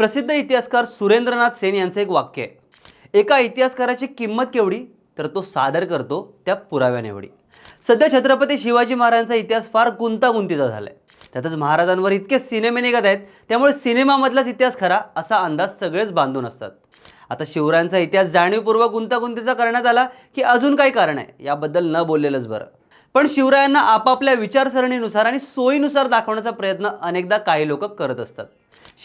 प्रसिद्ध इतिहासकार सुरेंद्रनाथ सेन यांचं एक वाक्य आहे. एका इतिहासकाराची किंमत केवढी? तर तो सादर करतो त्या पुराव्याने एवढी सध्या छत्रपती शिवाजी महाराजांचा इतिहास फार गुंतागुंतीचा झाला आहे त्यातच महाराजांवर इतके सिनेमे निघत आहेत त्यामुळे सिनेमामधलाच इतिहास खरा असा अंदाज सगळेच बांधून असतात. आता शिवरायांचा इतिहास जाणीवपूर्वक गुंतागुंतीचा करण्यात आला की अजून काही कारण आहे याबद्दल न बोललेलंच बरं. पण शिवरायांना आपापल्या विचारसरणीनुसार आणि सोयीनुसार दाखवण्याचा प्रयत्न अनेकदा काही लोक करत असतात.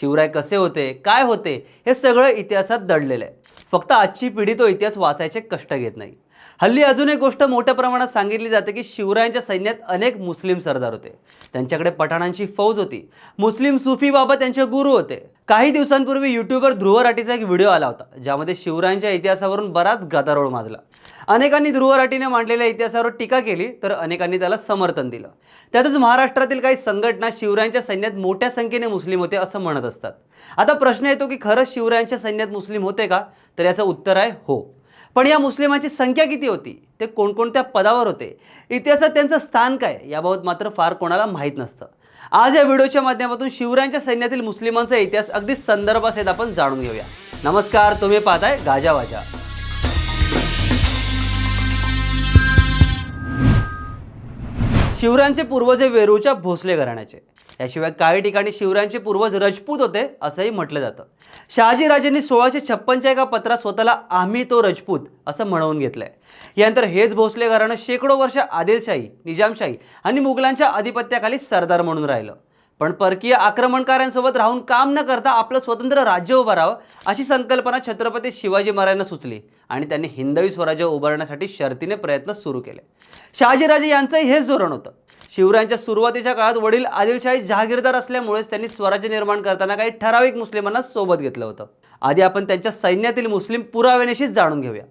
शिवराय कसे होते काय होते हे सगळं इतिहासात दडलेलं आहे. फक्त आजची पिढी तो इतिहास वाचायचे कष्ट घेत नाही. हल्ली अजून एक गोष्ट मोठ्या प्रमाणात सांगितली जाते की शिवरायांच्या सैन्यात अनेक मुस्लिम सरदार होते. त्यांच्याकडे पठाणांची फौज होती. मुस्लिम सुफी बाबा त्यांचे गुरु होते. काही दिवसांपूर्वी युट्यूबवर ध्रुव राठीचा एक व्हिडिओ आला होता ज्यामध्ये शिवरायांच्या इतिहासावरून बराच गदारोळ माजला. अनेकांनी ध्रुव राठीने मांडलेल्या इतिहासावर टीका केली तर अनेकांनी त्याला समर्थन दिलं. त्यातच महाराष्ट्रातील काही संघटना शिवरायांच्या सैन्यात मोठ्या संख्येने मुस्लिम होते असं म्हणत असतात. आता प्रश्न येतो की खरंच शिवरायांच्या सैन्यात मुस्लिम होते का? तर याचं उत्तर आहे हो. पण या मुस्लिमांची संख्या किती होती? ते कोणकोणत्या पदावर होते? इतिहासात त्यांचं स्थान काय याबाबत मात्र फार कोणाला माहीत नसतं. आज या व्हिडिओच्या माध्यमातून शिवरायांच्या सैन्यातील मुस्लिमांचा इतिहास अगदी संदर्भासहित आपण जाणून घेऊया. नमस्कार तुम्ही पाहताय गाजावाजा शिवरायांचे पूर्वज हे वेरूळच्या भोसले घराण्याचे. याशिवाय काही ठिकाणी शिवरायांचे पूर्वज रजपूत होते असंही म्हटलं जातं. शहाजीराजेंनी सोळाशे छप्पनच्या एका पत्रात स्वतःला आम्ही तो रजपूत असं म्हणवून घेतलंय. यानंतर हेच भोसले घराणं शेकडो वर्ष आदिलशाही निजामशाही आणि मुघलांच्या आधिपत्याखाली सरदार म्हणून राहिलं. पण परकीय आक्रमणकारांसोबत राहून काम न करता आपलं स्वतंत्र राज्य उभं अशी संकल्पना छत्रपती शिवाजी महाराजांना सुचली आणि त्यांनी हिंदवी स्वराज्य उभारण्यासाठी शर्तीने प्रयत्न सुरू केले. शहाजीराजे यांचंही हेच धोरण होतं. शिवरायांच्या सुरुवातीच्या काळात वडील आदिलशाही जहागीरदार असल्यामुळेच त्यांनी स्वराज्य निर्माण करताना काही ठराविक मुस्लिमांना सोबत घेतलं होतं. आधी आपण त्यांच्या सैन्यातील मुस्लिम पुराव्यानेशीच जाणून घेऊया.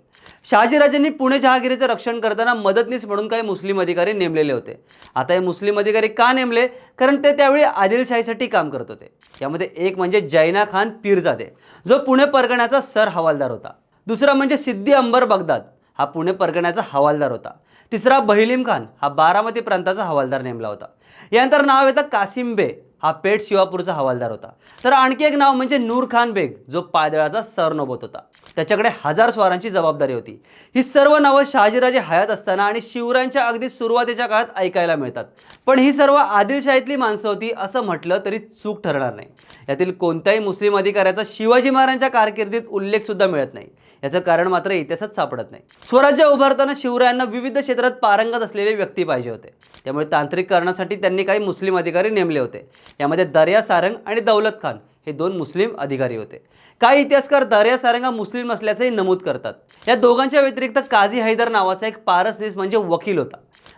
शहाजीराजांनी पुणे जहागिरीचं रक्षण करताना मदतनीस म्हणून काही मुस्लिम अधिकारी नेमलेले होते. आता हे मुस्लिम अधिकारी का नेमले? कारण ते त्यावेळी आदिलशाहीसाठी काम करत होते. यामध्ये एक म्हणजे जैना खान पीरजादे जो पुणे परगण्याचा सर हवालदार होता. दुसरा म्हणजे सिद्दी अंबर बगदाद हा पुणे परगण्याचा हवालदार होता. तिसरा बहिलीम खान हा बारामती प्रांताचा हवालदार नेमला होता. यानंतर नाव येतं कासिम बे हा पेठ शिवापूरचा हवालदार होता. तर आणखी एक नाव म्हणजे नूर खान बेग जो पायदळाचा सरनोबत होता. त्याच्याकडे हजार स्वारांची जबाबदारी होती. ही सर्व नावं शहाजीराजे हयात असताना आणि शिवरायांच्या अगदी सुरुवातीच्या काळात ऐकायला मिळतात. पण ही सर्व आदिलशाहीतली माणसं होती असं म्हटलं तरी चूक ठरणार नाही. यातील कोणत्याही मुस्लिम अधिकाऱ्याचा शिवाजी महाराजांच्या कारकिर्दीत उल्लेख सुद्धा मिळत नाही. याचं कारण मात्र इतिहासात सापडत नाही. स्वराज्य उभारताना शिवरायांना विविध क्षेत्रात पारंगत असलेले व्यक्ती पाहिजे होते. त्यामुळे तांत्रिक कारणासाठी त्यांनी काही मुस्लिम अधिकारी नेमले होते. यामध्ये दर्या सारंग आणि दौलत खान हे दोन मुस्लिम अधिकारी होते. काही इतिहासकार दर्या सारंग हा मुस्लिम असल्याचंही नमूद करतात. या दोघांच्या व्यतिरिक्त काझी हैदर नावाचा एक पारसनीस म्हणजे वकील होता.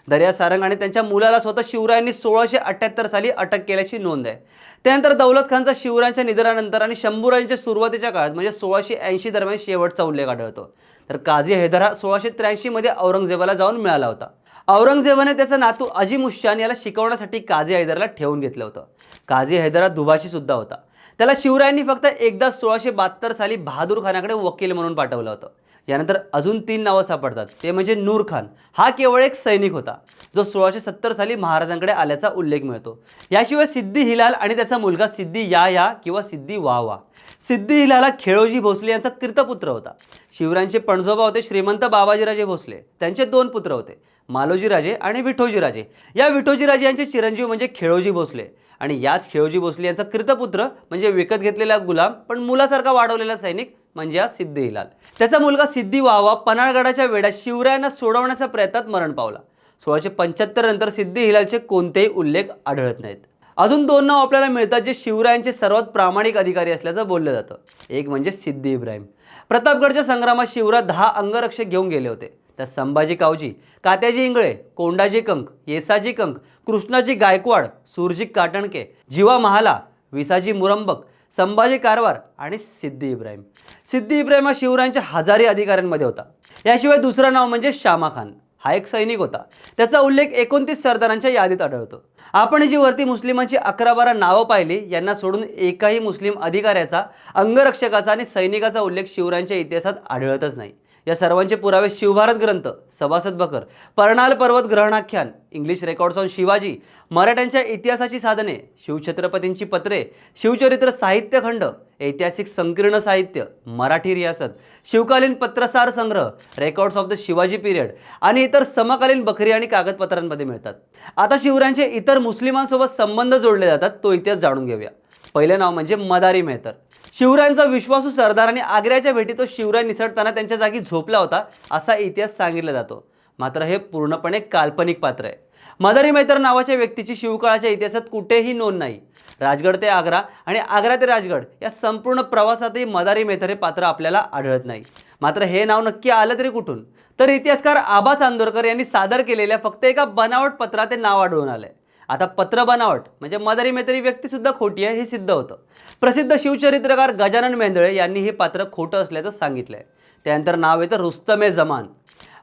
दर्या सारंग आणि त्यांच्या मुलाला स्वतः शिवरायांनी सोळाशे अठ्ठ्याहत्तर साली अटक केल्याची नोंद आहे. त्यानंतर दौलत खानचा शिवरायांच्या निधनानंतर आणि शंभूरायांच्या सुरुवातीच्या काळात म्हणजे सोळाशे ऐंशी दरम्यान शेवटचा उल्लेख आढळतो. तर काझी हैदर हा सोळाशे त्र्याऐंशीमध्ये औरंगजेबाला जाऊन मिळाला होता. औरंगजेबाने त्याचा नातू अजिम उश्शान याला शिकवण्यासाठी काझी हैदरला ठेवून घेतलं होतं. काझी हैदर हा दुभाषी सुद्धा होता. त्याला शिवरायांनी फक्त एकदा सोळाशे बहात्तर साली बहादूर खानाकडे वकील म्हणून पाठवलं होतं. यानंतर अजून तीन नावं सापडतात. ते म्हणजे नूर खान. हा केवळ एक सैनिक होता. जो सोळाशे सत्तर साली महाराजांकडे आल्याचा उल्लेख मिळतो. याशिवाय सिद्धी हिलाल आणि त्याचा मुलगा सिद्धी या या किंवा सिद्धी वा वा. सिद्धी हिलाला खेळोजी भोसले यांचा कीर्तपुत्र होता. शिवरायांचे पणजोबा होते श्रीमंत बाबाजीराजे भोसले. त्यांचे दोन पुत्र होते. मालोजीराजे आणि विठोजीराजे. या विठोजीराजे यांचे चिरंजीव म्हणजे खेळोजी भोसले. आणि याच खेळोजी भोसले यांचा कृतपुत्र म्हणजे विकत घेतलेला गुलाम पण मुलासारखा वाढवलेला सैनिक म्हणजे हा सिद्धी हिलाल. त्याचा मुलगा सिद्धी वावा पन्हाळगडाच्या वेड्यात शिवरायांना सोडवण्याच्या प्रयत्नात मरण पावला. सोळाशे पंच्याहत्तर नंतर सिद्धी हिलालचे कोणतेही उल्लेख आढळत नाहीत. अजून दोन नाव आपल्याला मिळतात जे शिवरायांचे सर्वात प्रामाणिक अधिकारी असल्याचं बोललं जातं. एक म्हणजे सिद्धी इब्राहिम. प्रतापगडच्या संग्रामात शिवराय दहा अंगरक्षक घेऊन गेले होते. तर संभाजी कावजी कात्याजी इंगळे कोंडाजी कंक येसाजी कंक कृष्णाजी गायकवाड सुरजी काटणके जीवा महाला विसाजी मुरंबक संभाजी कारवार आणि सिद्धी इब्राहिम. सिद्धी इब्राहिम हा शिवरायांच्या हजारी अधिकाऱ्यांमध्ये होता. याशिवाय दुसरं नाव म्हणजे श्यामा खान. हा एक सैनिक होता. त्याचा उल्लेख एकोणतीस सरदारांच्या यादीत आढळतो. आपण जी वरती मुस्लिमांची अकरा बारा नावं पाहिली यांना सोडून एकाही मुस्लिम अधिकाऱ्याचा अंगरक्षकाचा आणि सैनिकाचा उल्लेख शिवरायांच्या इतिहासात आढळतच नाही. या सर्वांचे पुरावे शिवभारत ग्रंथ Sabhasad Bakhar Parnal Parvat Grahanakhyan English records on Shivaji मराठ्यांच्या इतिहासाची साधने शिवछत्रपतींची पत्रे शिवचरित्र साहित्यखंड ऐतिहासिक संकीर्ण साहित्य मराठी रियासत शिवकालीन पत्रसार संग्रह records of the Shivaji period आणि इतर समकालीन बकरी आणि कागदपत्रांमध्ये मिळतात. आता शिवरायांचे इतर मुस्लिमांसोबत संबंध जोडले जातात तो इतिहास जाणून घेऊया. पहिले नाव म्हणजे मदारी मेहतर. शिवरायांचा विश्वासू सरदार आणि आग्र्याच्या भेटीत तो शिवराय निसटताना त्यांच्या जागी झोपला होता असा इतिहास सांगितला जातो. मात्र हे पूर्णपणे काल्पनिक पात्र आहे. मदारी मेहतर नावाच्या व्यक्तीची शिवकाळाच्या इतिहासात कुठेही नोंद नाही. राजगड ते आग्रा आणि आग्रा ते राजगड या संपूर्ण प्रवासातही मदारी मेहतर हे पात्र आपल्याला आढळत नाही. मात्र हे नाव नक्की आलं तरी कुठून? तर इतिहासकार आबा चांदोरकर यांनी सादर केलेल्या फक्त एका बनावट पत्रात हे नाव आढळून आलंय. आता पत्र बनावट म्हणजे मदारी मेतरी व्यक्तीसुद्धा खोटी आहे हे सिद्ध होतं. प्रसिद्ध शिवचरित्रकार गजानन मेंदळे यांनी हे पात्र खोटं असल्याचं सांगितलंय. त्यानंतर नाव येतं रुस्तमे जमान.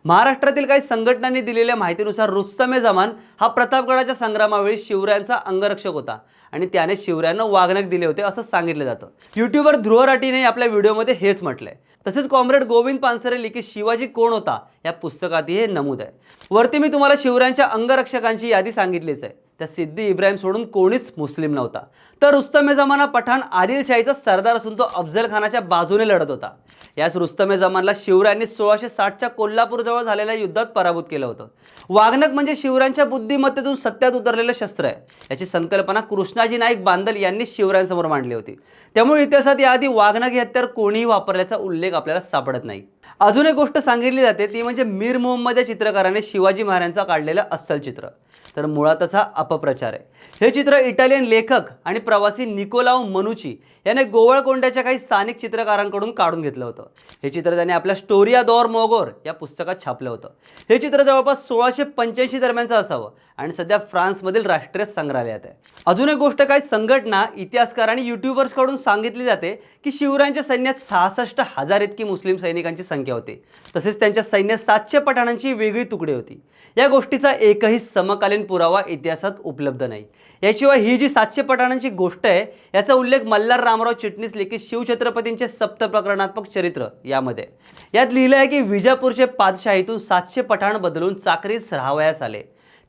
महाराष्ट्रातील काही संघटनांनी दिलेल्या माहितीनुसार रुस्तमे जमान हा प्रतापगडाच्या संग्रामावेळी शिवरायांचा अंगरक्षक होता आणि त्याने शिवरायांना वागणक दिले होते असं सांगितलं जातं. युट्यूबर ध्रुव राठीने आपल्या व्हिडिओमध्ये हेच म्हटलंय. तसेच कॉम्रेड गोविंद पानसरे लिखित शिवाजी कोण होता या पुस्तकातही हे नमूद आहे. वरती मी तुम्हाला शिवरायांच्या अंगरक्षकांची यादी सांगितलीच आहे. त्या सिद्धी इब्राहिम सोडून कोणीच मुस्लिम नव्हता. तर रुस्तमे जमाना पठाण आदिलशाहीचा सरदार असून तो अफजल खानाच्या बाजूने लढत होता. याच रुस्तमे जमानला शिवरायांनी सोळाशे साठच्या कोल्हापूरजवळ झालेल्या युद्धात पराभूत केलं होतं. वाघनक म्हणजे शिवरायांच्या बुद्धिमत्तेतून सत्यात उतरलेलं शस्त्र आहे. याची संकल्पना कृष्णाजी नाईक बांदल यांनी शिवरायांसमोर मांडली होती. त्यामुळे इतिहासात याआधी वाघनक हे हत्यार कोणीही वापरल्याचा उल्लेख आपल्याला सापडत नाही. अजून एक गोष्ट सांगितली जाते ती म्हणजे मीर मोहम्मद या चित्रकाराने शिवाजी महाराजांचा काढलेलं अस्सल चित्र. तर मुळातच हा अपप्रचार आहे. हे चित्र इटालियन लेखक आणि प्रवासी निकोलाव मनुची याने गोवळकोंड्याच्या काही स्थानिक चित्रकारांकडून काढून घेतलं होतं. हे चित्र त्याने आपल्या स्टोरिया दौर मोगोर या पुस्तकात छापलं होतं. हे चित्र जवळपास सोळाशे पंच्याऐंशी दरम्यानचं असावं आणि सध्या फ्रान्समधील राष्ट्रीय संग्रहालयात आहे. अजून एक गोष्ट काही संघटना इतिहासकार आणि युट्यूबर्सकडून सांगितली जाते की शिवरायांच्या सैन्यात सहासष्ट हजार इतकी मुस्लिम सैनिकांची संख्या होते. तसेच त्यांच्या सैन्यात सातशे पठाणांची वेगळी तुकडी होती. या गोष्टीचा एकही समकालीन पुरावा इतिहासात उपलब्ध नाही. याशिवाय ही जी सातशे पठाणांची गोष्ट आहे याचा उल्लेख मल्हार रामराव चिटणीस लिखित शिवछत्रपतींचे सप्त प्रकरणात्मक चरित्र यामध्ये. यात लिहिलं आहे की विजापूरचे पादशाहीतून सातशे पठाण बदलून चाकरीस राहावयास आले.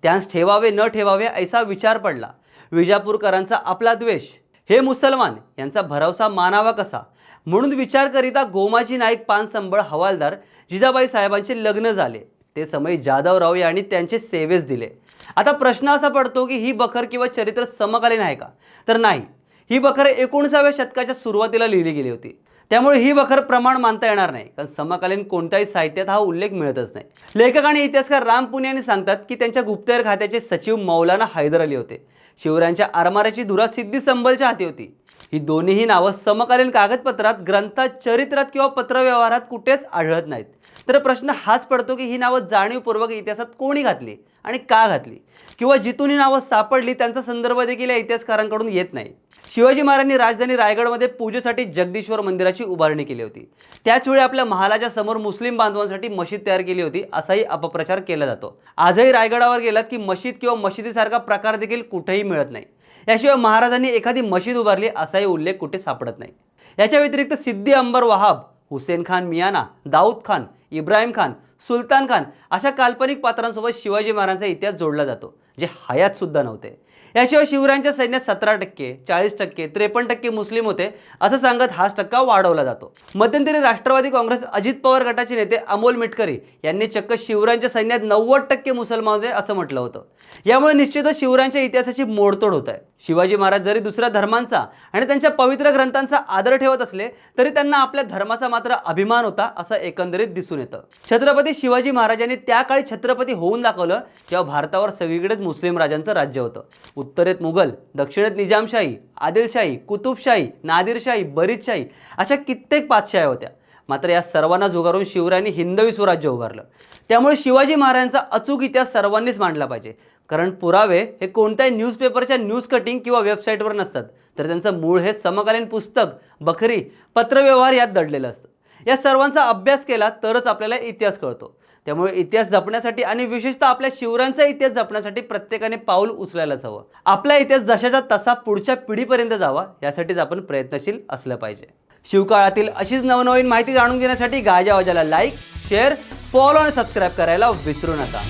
त्यांस ठेवावे न ठेवावे ऐसा विचार पडला. विजापूरकरांचा आपला द्वेष हे मुसलमान यांचा भरवसा मानावा कसा म्हणून विचार करिता गोमाजी नाईक पानसंबळ हवालदार जिजाबाई साहेबांचे लग्न झाले. ते समय जाधवराव यांनी त्यांचे सेवेस दिले. आता प्रश्न असा पडतो की ही बखर किंवा चरित्र समकालीन आहे का? तर नाही. ही बखर एकोणीसाव्या शतकाच्या सुरुवातीला लिहिली गेली होती. त्यामुळे ही बखर प्रमाण मानता येणार नाही. कारण समकालीन कोणत्याही साहित्यात हा उल्लेख मिळतच नाही. लेखक आणि इतिहासकार राम पुनियानी सांगतात की त्यांच्या गुप्तहेर खात्याचे सचिव मौलाना हैदर अली होते. शिवरायांच्या आरमाराची धुरा सिद्धी संबलच्या हाती होती. ही दोन्हीही नावं समकालीन कागदपत्रात ग्रंथात चरित्रात किंवा पत्रव्यवहारात कुठेच आढळत नाहीत. तर प्रश्न हाच पडतो की ही नावं जाणीवपूर्वक इतिहासात कोणी घातली? आणि का घातली? किंवा जिथून ही नावं सापडली त्यांचा संदर्भ देखील या इतिहासकारांकडून येत नाही. शिवाजी महाराजांनी राजधानी रायगडमध्ये पूजेसाठी जगदीश्वर मंदिराची उभारणी केली होती. त्याचवेळी आपल्या महालाच्या समोर मुस्लिम बांधवांसाठी मशीद तयार केली होती असाही अपप्रचार केला जातो. आजही रायगडावर गेलात की मशीद किंवा मशिदीसारखा प्रकार देखील कुठेही मिळत नाही. याशिवाय महाराजांनी एखादी मशीद उभारली असाही उल्लेख कुठे सापडत नाही. याच्या व्यतिरिक्त सिद्धी अंबर वहाब हुसेन खान मियाना दाऊद खान इब्राहिम खान सुलतान खान अशा काल्पनिक पात्रांसोबत शिवाजी महाराजांचा इतिहास जोडला जातो जे हयात सुद्धा नव्हते. याशिवाय शिवरायांच्या सैन्यात सतरा टक्के चाळीस टक्के त्रेपन्न टक्के मुस्लिम होते असं सांगत हाच टक्का वाढवला जातो. मध्यंतरी राष्ट्रवादी काँग्रेस अजित पवार गटाचे नेते अमोल मिटकरी यांनी चक्क शिवरायांच्या सैन्यात नव्वद टक्के मुसलमान होते असं म्हटलं होतं. यामुळे निश्चितच शिवरायांच्या इतिहासाची मोडतोड होत आहे. शिवाजी महाराज जरी दुसऱ्या धर्मांचा आणि त्यांच्या पवित्र ग्रंथांचा आदर ठेवत असले तरी त्यांना आपल्या धर्माचा मात्र अभिमान होता असं एकंदरीत दिसून येतं. छत्रपती शिवाजी महाराजांनी त्या काळी छत्रपती होऊन दाखवलं जेव्हा भारतावर सगळीकडेच मुस्लिम राजांचं राज्य होतं. उत्तरेत मुघल दक्षिणेत निजामशाही आदिलशाही कुतुबशाही नादिरशाही बरीदशाही अशा कित्येक पातशाह्या होत्या. मात्र या सर्वांना झुगारून शिवरायांनी हिंदवी स्वराज्य उभारलं. त्यामुळे शिवाजी महाराजांचा अचूक इतिहास सर्वांनीच मांडला पाहिजे. कारण पुरावे हे कोणत्याही न्यूजपेपरच्या न्यूज कटिंग किंवा वेबसाईटवर नसतात. तर त्यांचं मूळ हे समकालीन पुस्तक बखरी पत्रव्यवहार यात दडलेलं असतं. या सर्वांचा अभ्यास केला तरच आपल्याला इतिहास कळतो. त्यामुळे इतिहास जपण्यासाठी आणि विशेषतः आपल्या शिवरायांचा इतिहास जपण्यासाठी प्रत्येकाने पाऊल उचलायलाच हवं. आपला इतिहास जशाचा तसा पुढच्या पिढीपर्यंत जावा यासाठीच आपण प्रयत्नशील असलं पाहिजे. शिवकाळातील अशीच नवनवीन माहिती जाणून घेण्यासाठी गाजावाजाला लाईक शेअर फॉलो आणि सबस्क्राईब करायला विसरू नका.